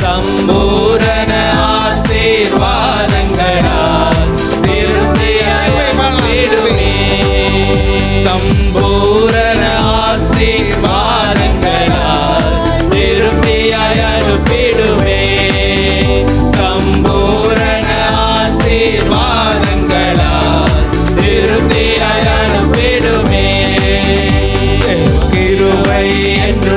சம்பூரண ஆசீர்வாதங்களால் திருப்தி அடைவிடுமே சம்பூரண ஆசீர்வாதங்களால் திருப்தியாய் அனுப்பிடுமே. சம்பூரண ஆசீர்வாதங்களால் திருப்தியாய் அனுப்பிடுமே. கிருவை என்று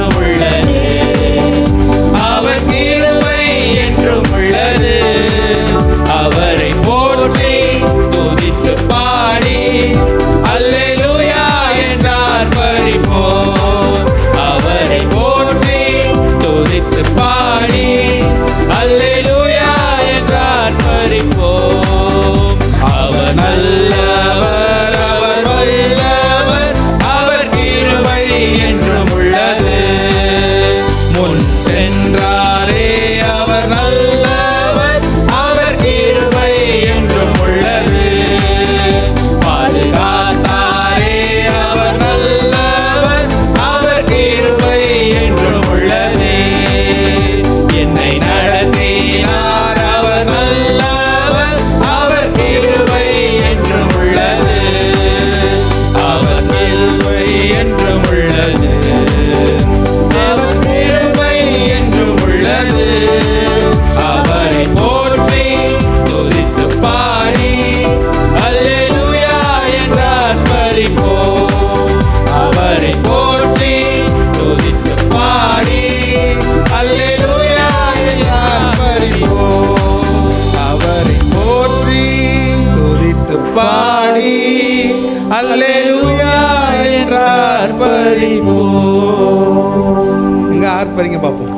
ஜெயிப்போம் இங்கே ஆர்ப்பரிங்க பார்ப்போம்